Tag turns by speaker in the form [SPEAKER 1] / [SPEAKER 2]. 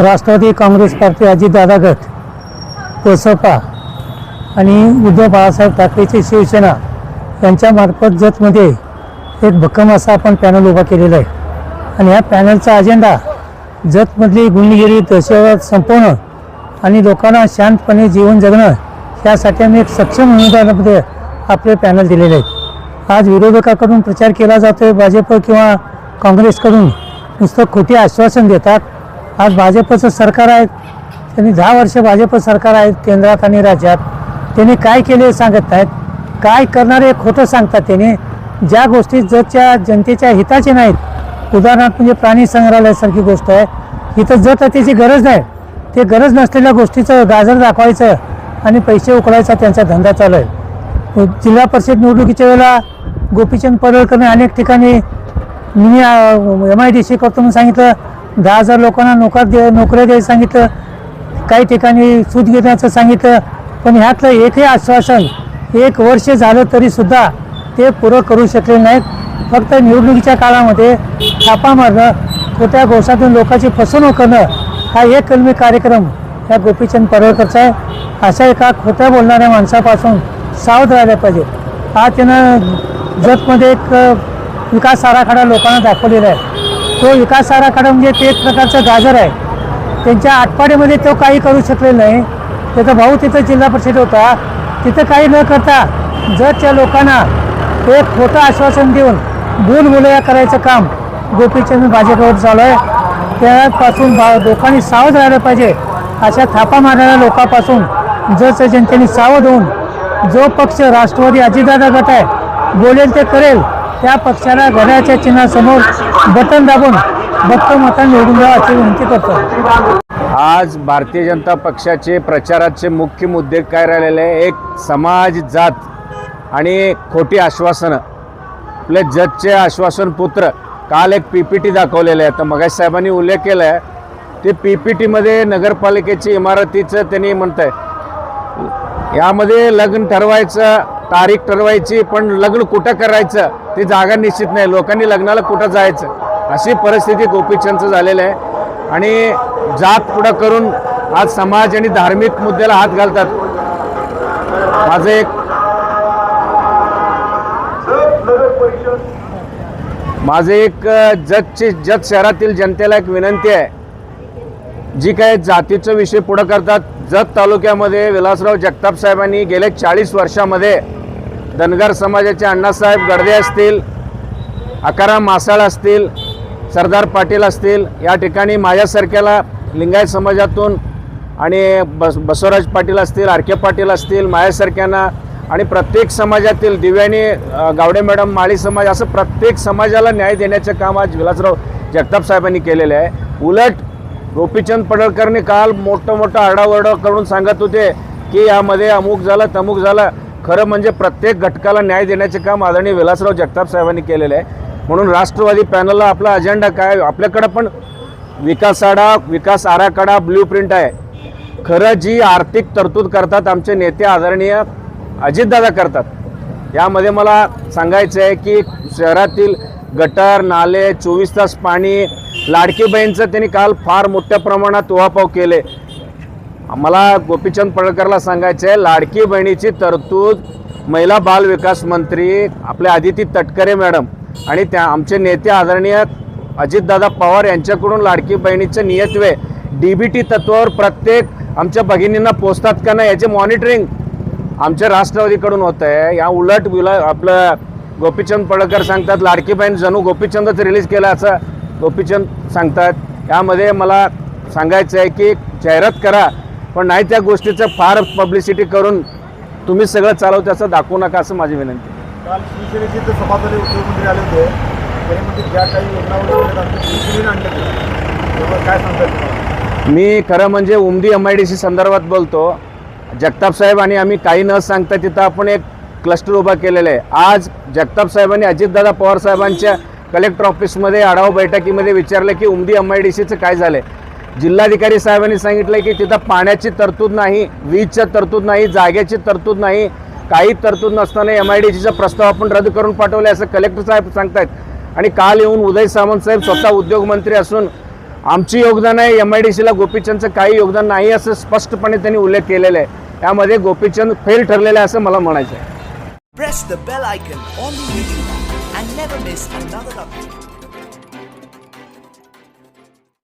[SPEAKER 1] Rashtrawadi Congress party Ajitdada गट बसपा आणि उद्धव बाळासाहेब ठाकरेची शिवसेना यांच्यामार्फत जतमध्ये एक भक्कम असा आपण पॅनल उभा केलेला आहे. आणि ह्या पॅनलचा अजेंडा जतमधली गुंडगिरी दहशतवाद संपवणं आणि लोकांना शांतपणे जीवन जगणं यासाठी आम्ही एक सक्षम उमेदवारामध्ये आपले पॅनल दिलेले आहेत. आज विरोधकाकडून प्रचार केला जातो आहे भाजप किंवा काँग्रेसकडून. नुसतं खोटी आश्वासन देतात आज भाजपचं सरकार आहे त्यांनी दहा वर्ष भाजप सरकार आहेत केंद्रात आणि राज्यात. त्यांनी काय केले सांगत नाहीत. काय करणारे हे खोटं सांगतात त्यांनी. ज्या गोष्टी जतच्या जनतेच्या हिताचे नाहीत. उदाहरणार्थ म्हणजे प्राणी संग्रहालयासारखी गोष्ट आहे. इथं जत त्याची गरज नाही. ते गरज नसलेल्या गोष्टीचं गाजर दाखवायचं आणि पैसे उकळायचा त्यांचा धंदा चालू आहे. जिल्हा परिषद निवडणुकीच्या वेळेला गोपीचंद पडळकरने अनेक ठिकाणी मी एम आय डी सी करतो म्हणून सांगितलं. दहा हजार लोकांना नोकर दे नोकऱ्या द्यायला सांगितलं काही ठिकाणी सूत घेण्याचं सांगितलं पण ह्यातलं एकही आश्वासन एक वर्ष झालं तरीसुद्धा ते पुरं करू शकले नाहीत. फक्त निवडणुकीच्या काळामध्ये छापा मारणं खोट्या घोषातून लोकांची फसवणूक करणं हा एक कलमी कार्यक्रम या गोपीचंद पडळकरचा आहे. अशा एका खोट्या बोलणाऱ्या माणसापासून सावध राहिलं पाहिजे. हा त्यानं जतमध्ये एक विकास आराखडा लोकांना दाखवलेला आहे. तो विकास आराखडा म्हणजे ते एक प्रकारचं गाजर आहे. त्यांच्या आटपाडीमध्ये तो काही करू शकले नाही. त्याचा भाऊ तिथं जिल्हा परिषद होता. तिथं काही न करता जरच्या लोकांना एक खोटं आश्वासन देऊन भूल मुलया करायचं काम गोपीचंद भाजपवर चालू आहे. त्यापासून भा लोकांनी सावध राहिलं पाहिजे. अशा थापा मारणाऱ्या लोकांपासून जरच्या जनतेने सावध होऊन जो पक्ष राष्ट्रवादी अजितदादा गट आहे बोलेल ते करेल. त्या पक्षाला घड्याच्या चिन्हासमोर बटन दाबून भक्त मतांनी निवडून द्यावं अशी विनंती करतो.
[SPEAKER 2] आज भारतीय जनता पक्षाचे प्रचाराचे मुख्य मुद्दे काय राहिलेले आहे? एक समाज जात आणि खोटी आश्वासनं. आपले जजचे आश्वासन पुत्र काल एक पी पी टी दाखवलेलं आहे. तर मगाश साहेबांनी उल्लेख केला आहे. ते पी पी टीमध्ये नगरपालिकेची इमारतीचं त्यांनी म्हणत आहे यामध्ये लग्न ठरवायचं तारीख ठरवायची पण लग्न कुठं करायचं? ती जागा निश्चित नाही. लोकांनी लग्नाला कुठं जायचं? अशी परिस्थिती गोपीचंदचं झालेलं आहे. आणि जात पुढं करून आज समाज आणि धार्मिक मुद्द्याला हात घालतात. माझं एक माझं एक जगची जतची जत शहरातील जनतेला एक विनंती आहे. जी काय जातीचा विषय पुढं करतात जत तालुक्यामध्ये विलासराव जगताप साहेबांनी गेल्या चाळीस वर्षामध्ये धनगर समाजाचे अण्णासाहेब गडदे असतील अकाराम मासाळ असतील सरदार पाटील असतील या ठिकाणी माझ्यासारख्याला लिंगायत समाजातून आणि बस बसवराज पाटील असतील आर के पाटील असतील माझ्यासारख्यांना आणि प्रत्येक समाजातील दिव्यानी गावडे मॅडम माळी समाज असं प्रत्येक समाजाला न्याय देण्याचं काम आज विलासराव जगताप साहेबांनी केलेलं आहे. उलट गोपीचंद पडळकरने काल मोठं मोठं आरडाओरडा करून सांगत होते की यामध्ये अमुक झालं तमुक झालं. खरं म्हणजे प्रत्येक घटकाला न्याय देण्याचे काम आदरणीय विलासराव जगताप साहेबांनी केलेलं आहे. म्हणून राष्ट्रवादी पॅनलला आपला अजेंडा काय आपल्याकडं पण विकास आढा विकास आराखडा ब्ल्यू प्रिंट आहे. खरं जी आर्थिक तरतूद करतात आमचे नेते आदरणीय अजितदादा करतात. यामध्ये मला सांगायचं आहे की शहरातील गटर नाले चोवीस तास पाणी लाडकी बहीणचं त्यांनी काल फार मोठ्या प्रमाणात उहापाव केले. मला गोपीचंद पडळकरला सांगायचं आहे लाडकी बहिणीची तरतूद महिला बाल विकास मंत्री आपले आदिती तटकरे मॅडम आणि त्या आमचे नेते आदरणीय अजितदादा पवार यांच्याकडून लाडकी बहिणीचं नियतवे डी बी टी तत्वावर प्रत्येक आमच्या भगिनींना पोचतात का नाही याचे मॉनिटरिंग आमच्या राष्ट्रवादीकडून होत आहे. या उलट विला आपलं गोपीचंद पडळकर सांगतात लाडकी बहीण जणू गोपीचंदच रिलीज केलं असं गोपीचंद सांगतात. यामध्ये मला सांगायचं आहे की जाहिरात करा पण नाही त्या गोष्टीचं फार पब्लिसिटी करून तुम्ही सगळं चालवते असं दाखवू नका असं माझी विनंती.
[SPEAKER 3] काल शिवसेनेचे तर सभापती उद्योगमंत्री आले होते. त्यांनी म्हणजे ज्या काही योजना काय सांगतात
[SPEAKER 2] मी खरं म्हणजे Umdi M I D C संदर्भात बोलतो. जगताप साहेब आणि आम्ही काही न सांगता तिथं आपण एक क्लस्टर उभा केलेलं आहे. आज जगताप साहेबांनी अजितदादा पवार साहेबांच्या कलेक्टर ऑफिसमध्ये आढावा बैठकीमध्ये विचारलं की उमदी एम आय डी सीचं काय झालं जिल्हाधिकारी साहेबांनी सांगितलं की तिथं पाण्याची तरतूद नाही वीजच्या तरतूद नाही जागेची तरतूद नाही काही तरतूद नसताना एम आय डी सीचा प्रस्ताव आपण रद्द करून पाठवले असं कलेक्टर साहेब सांगतायत. आणि काल येऊन उदय सामंत साहेब स्वतः उद्योगमंत्री असून आमची योगदान आहे एम आय डी सीला गोपीचंदचं काही योगदान नाही असं स्पष्टपणे त्यांनी उल्लेख केलेला आहे. त्यामध्ये गोपीचंद फेल ठरलेलं आहे असं मला म्हणायचं आहे.